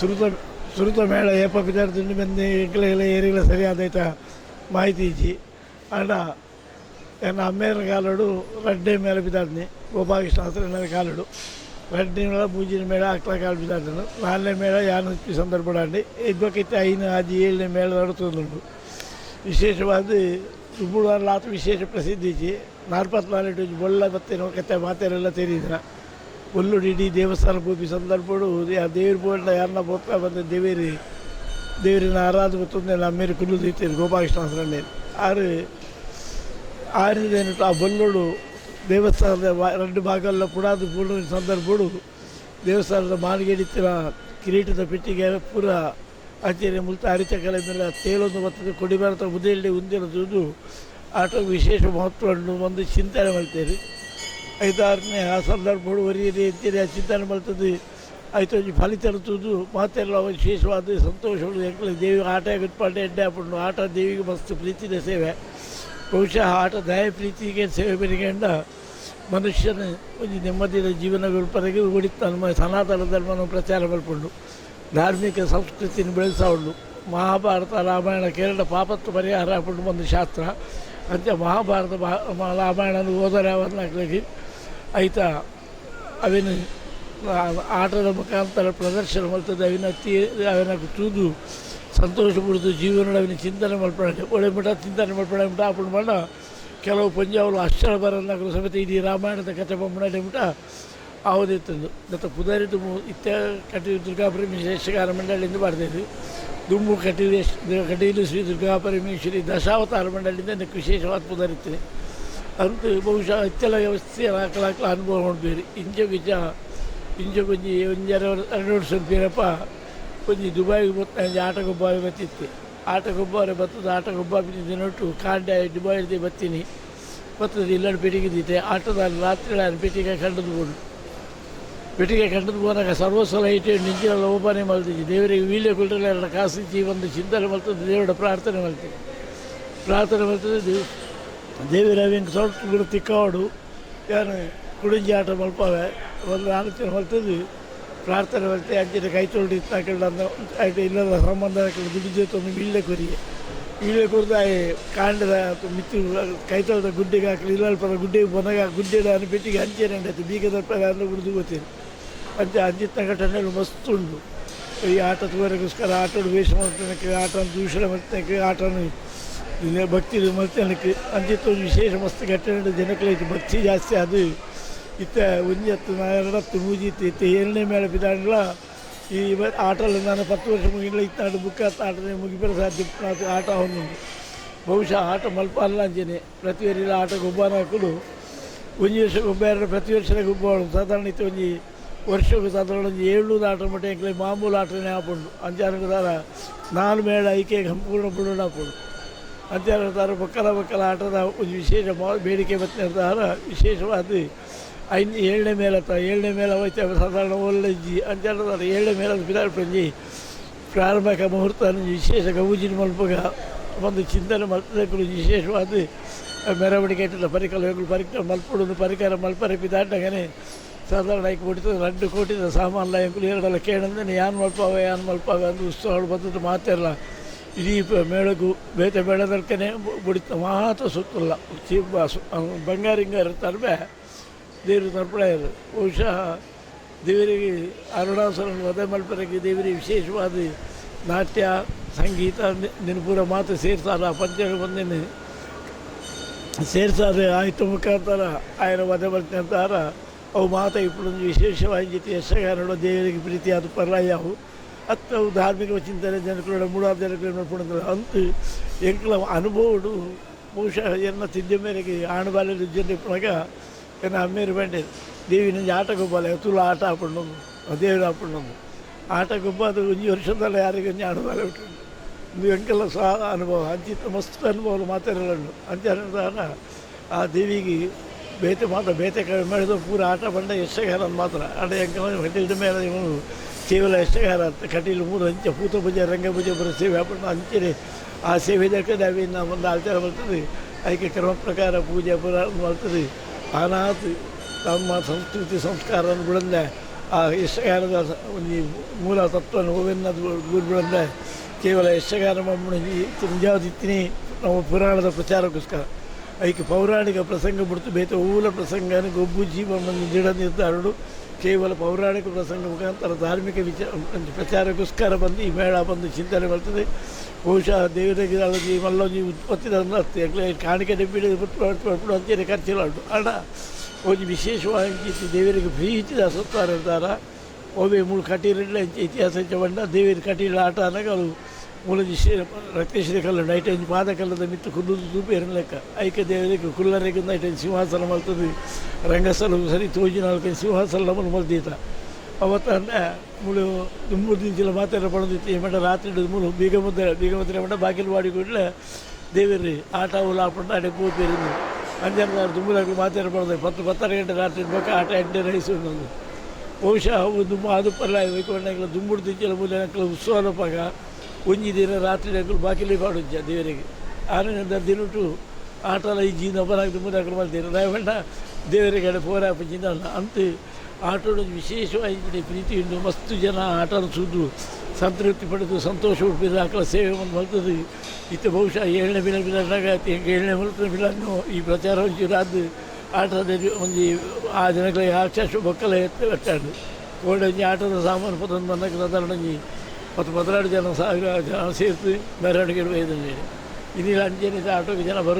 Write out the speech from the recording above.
ಸುರುತ ಸುರುತ ಮೇಳ, ಏಪ ವಿದ್ಯಾರ್ಥಿ ಬಂದು ಎಂಕಲೆಗಳ ಏರಿಲ್ಲ ಸರಿಯಾದೈತ ಮಾಹಿತಿ ಇಜ್ಜಿ ಅಣ್ಣ ಎನ್ನ ಅಮ್ಮೇರ ಕಾಲಡು ರಡ್ಡೆ ಮೇಲೆ ಬಿದ್ದಾಡ್ನಿ ಗೋಪಾಕೃಷ್ಣ ಹತ್ರ ಕಾಲಡು. ರಡ್ಡೆ ಮೇಳ ಮೂಜಿನ ಮೇಳ ಅಕ್ಲ ಕಾಲು ಬಿದ್ದಾಡ್ನು ನಾಲ್ನೇ ಮೇಳ ಯಾನು ಸಂದರ್ಭ ಆಡಿ ಇದ್ದಕ್ಕಿತ್ತ ಐನು ಅದು ಏಳನೇ ಮೇಳ ನಡುತ್ತುಂಡು ವಿಶೇಷವಾದ ತುಳುವಾರ್ಲಾತ ವಿಶೇಷ ಪ್ರಸಿದ್ಧಿ ಇಜ್ಜಿ ನಾಲ್ಪತ್ನಾಲ್ಕು ಬೊಳ್ಳ ಬತ್ತೇನೋ ಕತೆ ಮಾತೇನೆಲ್ಲ ತೆರೀದ್ರ ಒಲ್ಲುಡು ಇಡೀ ದೇವಸ್ಥಾನ ಭೂಮಿ ಸಂದರ್ಭಡು ದೇವ್ರ ಬೋಲ್ಡ ಯಾರನ್ನ ಬೋಪ ಬಂದ ದೇವೇರಿ, ದೇವರಿನ ಆರಾಧ ಗೊತ್ತೊಂದೇ ನಮ್ಮೇರಿ ಕುಲ್ಲು ದೀತೇರಿ ಗೋಪಾಲಕೃಷ್ಣ ಹಸ್ರಣ್ಣೆ ಆರು ಆರಿದೇನು ಆ ಬೊಲ್ಲೋಡು ದೇವಸ್ಥಾನದ ರೆಂಡು ಭಾಗಲ್ಲ ಪುಡಾದ ಪೂರ್ಣ ಸಂದರ್ಭಡು ದೇವಸ್ಥಾನದ ಮಾನಗೇಡಿತ್ತಿನ ಕಿರೀಟದ ಪೆಟ್ಟಿಗೆ ಪೂರ ಆಚೆರೆ ಮುಲ್ತ ಅರಿಚಕಲೆ ಮೇಲೆ ತೇಲೊಂದು ಬರ್ತದೆ ಕೊಡಿ ಉದಯಲ್ಲಿ ಮುದೆಯಲ್ಲಿ ಉಂದಿರೋದು ಆಟೋ ವಿಶೇಷ ಮಹತ್ವವನ್ನು ಒಂದು ಚಿಂತನೆ ಮಾಡ್ತೇವೆ. ಐದಾರನೇ ಆ ಸಂದರ್ಭಗಳು ಆ ಚಿಂತನೆ ಮಾಡ್ತದೆ ಆಯ್ತು ಒಂಜಿ ಫಲಿತರುತ್ತದೆ ಮಾತೆಲ್ಲ ವಿಶೇಷವಾದ ಸಂತೋಷಗಳು ಎಕ್ಲೆ ದೇವಿ ಆಟ ಗುಟ್ಪಾಟೆ ಎಡ್ಡೆ ಹಾಕೊಂಡು ಆಟ ದೇವಿಗೆ ಮಸ್ತು ಪ್ರೀತಿನ ಸೇವೆ. ಬಹುಶಃ ಆಟ ದಯ ಪ್ರೀತಿಗೆ ಸೇವೆ ಬೆರಿಗೆಂಡ ಮನುಷ್ಯನ ಒಂದು ನೆಮ್ಮದಿಯ ಜೀವನ ಪರಗೆ ನಮ್ಮ ಸನಾತನ ಧರ್ಮವನ್ನು ಪ್ರಚಾರ ಮಾಡಿಕೊಂಡು ಧಾರ್ಮಿಕ ಸಂಸ್ಕೃತಿಯನ್ನು ಉಂಡು. ಮಹಾಭಾರತ, ರಾಮಾಯಣ, ಕೇರಳ ಪಾಪತ್ತು ಪರಿಹಾರ ಹಾಕೊಂಡು ಒಂದು ಶಾಸ್ತ್ರ. ಅಂತೆ ಮಹಾಭಾರತ ರಾಮಾಯಣ ಓದರ ಅವನ್ನಾಗಲಿ ಆಯ್ತಾ? ಅವಿನ ಆಟದ ಮುಖಾಂತರ ಪ್ರದರ್ಶನ ಮಾಡ್ತದೆ, ಅವಿನ ತೀ ಅವಿನ ತೂದು, ಸಂತೋಷ ಪಡ್ದು ಜೀವನ ಅವಿನ ಚಿಂತನೆ ಮಾಡ್ಕೊಳ್ಳಿ ಒಳ್ಳೆ ಮಠ ಚಿಂತನೆ ಮಾಡ್ಕೊಳ್ಳಿ ಮಠ ಅಪ್ಪಣ ಮಾಡ ಕೆಲವು ಪಂಜಾಬ್ಲು ಅಷ್ಟರ ಬರನ್ನಾಗಲು ಸಮೇತ ಇಡೀ ರಾಮಾಯಣದ ಕಥೆ ಬೊಮ್ಮಡೆ ಮಠ ಆವುದಿತ್ತಂದು ಮತ್ತು ಪುದರಿದು ಇತ್ತ ಕಟಿ ದುರ್ಗಾಪರಮೇಶ್ವರಿ ಮಂಡಳಿಯಿಂದ ಮಾಡ್ತಿದ್ವಿ ದುಮ್ಮು ಕಟ್ಟಿದ ಕಟೀಲು ಶ್ರೀ ದುರ್ಗಾಪರಮೇಶ್ವರಿ ದಶಾವತಾರ ಮಂಡಳಿಯಿಂದ ವಿಶೇಷವಾದ ಪುದರಿತ್ತದೆ ಅಂತೂ ಬಹುಶಃ ಇತ್ತೆಲ್ಲ ವ್ಯವಸ್ಥೆ ಹಾಕಲ ಅನುಭವ ಮಾಡ್ಬೇರಿ ಇಂಜ ಗಿಜ ಇಂಜ ಕೊಂಜಿ ಒಂಜರ ಎರಡು ವರ್ಷ ಬೀರಪ್ಪ ದುಬಾಯಿಗೆ ದುಬೈಗೆ ಬತ್ತ ಆಟಗೊಬ್ಬ ಬತ್ತಿತ್ತು ಆಟಗೊಬ್ಬರ ಬತ್ತದ ಆಟಗೊಬ್ಬ ಬಿಟ್ಟಿನೊಟ್ಟು ಕಾಂಡ ದುಬಾಯಿದೆ ಬತ್ತೀನಿ ಬತ್ತದ ಇಲ್ಲಡ ಪೆಟ್ಟಿಗೆ ಆಟದ ರಾತ್ರಿ ಪೆಟ್ಟಿಗೆ ಕಂಡದು ಕೊಂಡು ಪೆಟ್ಟಿಗೆ ಕಂಡದು ಹೋದಾಗ ಸರ್ವಸ್ವಲ ಇಟ್ಟು ನಿಂಚಿನೆಲ್ಲ ಓಪನೆ ಮಾಡ್ತಿದ್ವಿ ದೇವರಿಗೆ ವೀಳ್ಯ ಕುಲ್ರೆಲ್ಲ ಎರಡು ಕಾಸಿಚ್ಚಿ ಒಂದು ಚಿಂತನೆ ಮಾಡ್ತದೆ ದೇವರ ಪ್ರಾರ್ಥನೆ ಮಾಡ್ತೀವಿ ಪ್ರಾರ್ಥನೆ ಮಾಡ್ತದೆ ದೇವ್ ದೇವರ ಹೆಂಗೆ ಸ್ವಲ್ಪ ಕೂಡ ತಿಕ್ಕಾಡು ಏನು ಕುಡಿಂಜಿ ಆಟ ಮಲ್ಪವೆ ಒಂದು ಆಲೋಚನೆ ಮಾಡ್ತದೆ ಪ್ರಾರ್ಥನೆ ಬರ್ತೆ ಅಂಚಿನ ಕೈ ತೊಳ್ದು ಇತ್ತಾಕೊಂಡು ಆಯ್ತು ಇಲ್ಲದ ಸಂಬಂಧ ದುಡ್ಡು ಜೊತೆ ಒಂದು ಕುರಿಗೆ ವೀಳ್ಯ ಕೊರಿದ ಕಾಂಡದ ಮಿತ್ತು ಕೈ ತೊಳೆದ ಗುಡ್ಡೆಗೆ ಹಾಕಲಿ ಇಲ್ಲ ಪರ ಗುಡ್ಡೆಗೆ ಬಂದಾಗ ಗುಡ್ಡೆದ ಅನ್ನ ಪೆಟ್ಟಿಗೆ ಹಂಚೇನೆ ಬೀಗ ಬೀಗದ ಅಂದ್ರೆ ಕುಡಿದು ಗೊತ್ತೀನಿ. ಅಂಚೆ ಅಂಚಿತ್ತ ಘಟನೆಯಲ್ಲಿ ಮಸ್ತ್ ಉಂಟು ಈ ಆಟ ತೋರಗೋಸ್ಕರ ಆಟದ ವೇಷ ಮಾಡ್ತಾನೆ ಆಟ ದೂಷಣೆ ಮಾಡ್ತಾನೆ ಆಟನ ಮಾಡ್ತಾನಕ್ಕೆ ಅಂಚಿತ್ತ ಒಂದು ವಿಶೇಷ ಮಸ್ತ್ ಘಟನೆ ಜನಕ್ಕೆ ಭಕ್ತಿ ಜಾಸ್ತಿ ಅದು. ಇತ್ತ ಒಂಜತ್ತು ಎರಡತ್ತು ಮೂಜಿತ್ತು ಇತ್ತು. ಏಳನೇ ಮೇಲೆ ಬಿದ್ದಾಂಡ್ಲ ಈ ಆಟಲ್ಲಿ ನಾನು ಪತ್ತು ವರ್ಷ ಮುಗಿಲ್ಲ ಇತ್ತಾಡು ಬುಕ್ಕ ಆಟನೇ ಮುಗಿಬರ ಸಾಧ್ಯ ಆಟ ಅವನು. ಬಹುಶಃ ಆಟ ಮಲ್ಪ ಅಲ್ಲ ಅಂಜನೆ. ಪ್ರತಿ ವರ್ಷ ಆಟ ಗೊಬ್ಬರ ಹಾಕಲು ಒಂಜಿ ವರ್ಷ ಗೊಬ್ಬರ ಪ್ರತಿ ವರ್ಷದ ಗೊಬ್ಬರ ಸಾಧಾರಣ ಇತ್ತು ಒಂಜಿ ವರ್ಷಕ್ಕೆ ಸಾಧಾರಣ ಒಂದು ಏಳ್ನೂರು ಆಟ ಮಟ್ಟ ಮಾಮೂಲು ಆಟನೇ ಹಾಕೊಂಡು ಅಂಚಾರ ದಾರ ನಾಲ್ ಮೇಳ ಐಕೆ ಸಂಪೂರ್ಣ ಬುಡಣ ಹಾಕೊಂಡು ಅಂಚಾರ ಮಕ್ಕಳ ಮಕ್ಕಳ ಆಟದ ಒಂದು ವಿಶೇಷ ಬೇಡಿಕೆ ಬತ್ತಿನ ದಾರ ವಿಶೇಷವಾದ. ಐದು, ಏಳನೇ ಮೇಲೆ ಆತ ಏಳನೇ ಮೇಲೆ ಹೋಯ್ತು ಸಾಧಾರಣ ಒಳ್ಳೆ ಜಿ ಅಂಚಾರ ಏಳನೇ ಮೇಲೆ ಬಿದಾಡ್ ಪಂಜಿ ಪ್ರಾರಂಭಿಕ ಮುಹೂರ್ತ ವಿಶೇಷ ಗೌಜಿನ ಮಲ್ಪಗ ಒಂದು ಚಿಂತನೆ ಮಲ್ಪದಕ್ಕೂ ವಿಶೇಷವಾದ. ಮೆರವಣಿಗೆ ಪರಿಕಲ್ಪಗಳು ಪರಿಕ ಮಲ್ಪಡೋದು ಪರಿಕರ ಮಲ್ಪರೆ ಬಿದ್ದಾಟಗನೆ ಸಾಧಾರಣ ಐಕ್ ಕೊಡ್ತದೆ ಎರಡು ಕೋಟಿದ ಸಾಮಾನ್ಲ ಎಂಕುಲು ಎರಡಲ್ಲ ಕೇಳಂದ್ರೆ ಯಾನ್ ಮಲ್ಪಾವ ಯಾನ್ ಮಲ್ಪಾವ ಅಂತ ಉತ್ಸವಗಳು ಬಂದದ್ದು ಮಾತಿರಲ್ಲ ಇಡೀ ಮೇಳಗು ಬೇತೆ ಬೇಡದರ್ಕನೆ ಬುಡಿತ ಮಾತ್ರ ಸುತ್ತಲ್ಲ. ಬಂಗಾರಿಂಗರ ತರ್ಬೆ ದೇವರು ತರ್ಪಣ ಇರು ಬಹುಶಃ ದೇವರಿಗೆ ಅರುಣಾಸುರನ ವಧೆ ದೇವರಿಗೆ ವಿಶೇಷವಾದ ನಾಟ್ಯ, ಸಂಗೀತ ನಿನ್ಪುರ ಮಾತು ಸೇರ್ಸಾರ. ಆ ಪಂಚರು ಬಂದಿನಿ. ಸೇರ್ತಾರೆ ಆಯಿತು ಮುಖಾಂತರ, ಆಯನ ವಧೆ ಮಲ್ಪಂತಾರ ಅವು ಮಾತ ಇಪ್ಪಡೊಂದು ವಿಶೇಷವಾಗಿ ಎಷ್ಟಗಾರಳು ದೇವರಿಗೆ ಪ್ರೀತಿಯಾದ ಅವು. ಅತ್ತ ಅವು ಧಾರ್ಮಿಕ ಚಿಂತನೆ ಜನಗಳ ಮೂಡಾದ ಜನಗಳು ಪುಣದ ಅಂತೂ. ಎಂಕಲ ಅನುಭವಡು, ಬಹುಶಃ ಎನ್ನ ತಿದ್ದ ಮೇರೆಗೆ ಆಣಬಾಲ್ಯದ ಜನ ಪುಣಗ ಎನ್ನ ಅಮ್ಮೇರು ಬಂಡೆ. ದೇವಿ ನಂಜಿ ಆಟ ಗೊಬ್ಬಲ ತುಳು ಆಟ ಹಾಕೊಂಡು ದೇವರು ಹಾಕೊಂಡು ಆಟ ಗೊಬ್ಬ ಅದು ಒಂಜಿ ವರ್ಷದಲ್ಲ ಯಾರಿಗೆ ಒಂಜಿ ಆಣಬಾಲ ಬಿಟ್ಟು ಇದು ಎಂಕೆಲ್ಲ ಸಹ ಅನುಭವ ಅಂಚಿತ್ತ ಮಸ್ತ್ ಅನುಭವ ಮಾತಾಡಲು ಅಂಚಾರ ಆ ದೇವಿಗೆ ಬೇತೆ ಮಾತ್ರ, ಬೇತೆ ಕಡಿಮೆ ಮಾಡಿದ ಪೂರ ಆಟ ಬಂಡ ಎಷ್ಟೇ ಮಾತ್ರ. ಆಟ ಎಂಕಲ ಕಟೀಲ್ದ ಮೇಲೆ ಇವನು ಕೇವಲ ಯಶಗಾರ ಅಂತ ಕಟೀಲು ಮೂರು ಹಂಚೆ ಪೂತ ಪೂಜೆ, ರಂಗ ಪೂಜೆ, ಬರೋ ಸೇವೆ ಹಾಕೊಂಡು ಹಂಚಿರಿ ಆ ಸೇವೆ ಅವಿನ ಒಂದು ಆಚಾರ ಬರ್ತದೆ ಅದಕ್ಕೆ ಕ್ರಮ ಪ್ರಕಾರ ಪೂಜೆ ಪುರ ಬರ್ತದೆ ಅನಾಥ ತಮ್ಮ ಸಂಸ್ಕೃತಿ ಸಂಸ್ಕಾರವನ್ನು ಬಿಡಂದೆ, ಆ ಒಂದು ಮೂಲ ತತ್ವ ಓವೆನ್ನದು ಗುರುಗಳಂದರೆ ಕೇವಲ ಯಕ್ಷಗಾನ ಮಮ್ಮಣಿ ನಿಜಾದಿತ್ತಿನಿ ನಮ್ಮ ಪುರಾಣದ ಪ್ರಚಾರಕ್ಕೋಸ್ಕರ. ಅದಕ್ಕೆ ಪೌರಾಣಿಕ ಪ್ರಸಂಗ ಬಿಡ್ತು ಬೇತ ಊಲ ಪ್ರಸಂಗನ ಗೊಬ್ಬು ಜೀವನ ದೃಢ ನಿರ್ಧಾರಗಳು ಕೇವಲ ಪೌರಾಣಿಕ ಪ್ರಸಂಗ ಮುಖಾಂತರ ಧಾರ್ಮಿಕ ವಿಚಾರ ಒಂದು ಪ್ರಚಾರಕ್ಕೋಸ್ಕರ ಬಂದು ಈ ಮೇಳ ಬಂದು ಚಿಂತನೆ ಬರ್ತದೆ ಬಹುಶಃ ದೇವರಿಗೆ ಅಲ್ಲದಿ ಮಲ್ಲೊಂಜಿ ಉತ್ಪತ್ತಿದಂದು ಅತ್ತೆ ಕಾಣಿಕೆ ಡಬ್ಬಿಡ ಬಿಟ್ಟು ಅಂತೇಳಿ ಖರ್ಚಿಲಾಡು ಹಣ ಒಂದು ವಿಶೇಷವಾಗಿ ದೇವರಿಗೆ ಪ್ರೀತಿದ ಸತ್ವಾರ ಇರ್ತಾರ ಒಬ್ಬೆ ಮೂರು ಕಟೀಲಿಡ್ಲ ಇತಿಹಾಸ ಬಂಡ ದೇವರ ಕಟೀಲ ಆಟ ಅನ್ನಗ ಅದು ರಕ್ತೇಶ್ ಕಲ್ಲುಂಡು ಒಂದು ಪಾದ ಕಲ್ಲದ ಮಿತ್ತು ಕುಲ್ಲುದು ತೂಪೇರಿನ ಲೆಕ್ಕ. ಐಕ್ಯ ದೇವರಿಗೆ ಕುಲ್ಲರಿಗೆ ನೈಟ್ ಸಿಂಹಾಸನ ಮಲ್ತದೆ. ರಂಗಸ್ಥಳ ಸರಿ ತೋಜಿ ನಾಲ್ಕು ಸಿಂಹಾಸನ ನಮ್ಮನ್ನು ಮಲ್ದೀತ ಅವತ್ತ ಮುಳು ಮೂರು ದಿನ ಮಾತಾಡ ಪಡೆದಿತ್ತು. ಈ ಮಟ್ಟ ರಾತ್ರಿ ಮುಳು ಬೀಗ ಮುದ್ದೆ ಬೀಗ ಮುದ್ರೆ ಮಟ್ಟ ಬಾಗಿಲು ಮಾಡಿ ಕೂಡಲೇ ದೇವರಿ, ಆಟ ಉಲ್ಲ ಆಪಣ್ಣ ಅಡೆ ಪೂಪೇರಿಂದು ಅಂಜನ ದುಂಬುಲಾಗಿ ಮಾತಾಡ ಪಡೆದೆ. ಪತ್ತು, ಪತ್ತರ ಗಂಟೆ ರಾತ್ರಿ ಬೇಕು ಆಟ ಎಂಟೆ ರೈಸು ಒಂದು ಅವು ದುಮ್ಮ ಅದು ಪರ್ಲ ವೈಕೊಂಡಾಗಲ ದುಂಬುಡು ತಿಂಚಲ ಮೂಲೆ ಉತ್ಸವ ಪಾಗ ಒಂಜಿ ದಿನ ರಾತ್ರಿ ಅಕುಲು ಬಾಕಿಲೆ ಪಾಡುಂಚ ದೇವರಿಗೆ. ಆನಂದ ದಿನುಟು ಆಟಲ ಇಜ್ಜಿ ನೊಬ್ಬನಾಗ್ದು ಮುಂದಾಕಲು ಮಾಡ್ತೇನೆ ದೇವರಿಗೆ ದೇವರ ಪೋರ ಪೋರಾಪಿಂದ ಅಂತ ಆಟೋಡ ವಿಶೇಷವಾಗಿ ಪ್ರೀತಿ ಉಂಟು ಮಸ್ತು ಜನ ಆಟನ ಸುದ್ದು, ಸಂತೃಪ್ತಿ ಪಡೆದು, ಸಂತೋಷ ಹುಟ್ಟಿದ್ರೆ ಆಕಳ ಸೇವೆ ಒಂದು ಬರ್ತದೆ ಇತ್ತು ಬಹುಶಃ ಏಳನೇ ಬಿಲ ಬಿಲಾಗ ಏಳನೇ ಮುಲ್ಕನ ಬಿಲನ್ನು ಈ ಪ್ರಚಾರ ಒಂಚೂರಾದ ಆಟದಲ್ಲಿ ಒಂದು ಆ ಜನಗಳಿಗೆ ಆಚಾಶ ಬೊಕ್ಕಲ ಎತ್ತ ಬೆಟ್ಟಾಡು ಕೋಡಂಜಿ ಆಟದ ಸಾಮಾನು ಪದ ಬಂದಾಗ ಸಾಧಾರಣ ಮತ್ತು ಪದಿನಾರು ಜನ ಸಾವಿರ ಜನ ಸೇರ್ತು ಮೆರವಣಿಗೆ ಒಯ್ದು ಇನ್ನಿಲ್ಲ ಅಂಜನಿದ ಆಟೋಗೆ ಜನ ಬರೋದು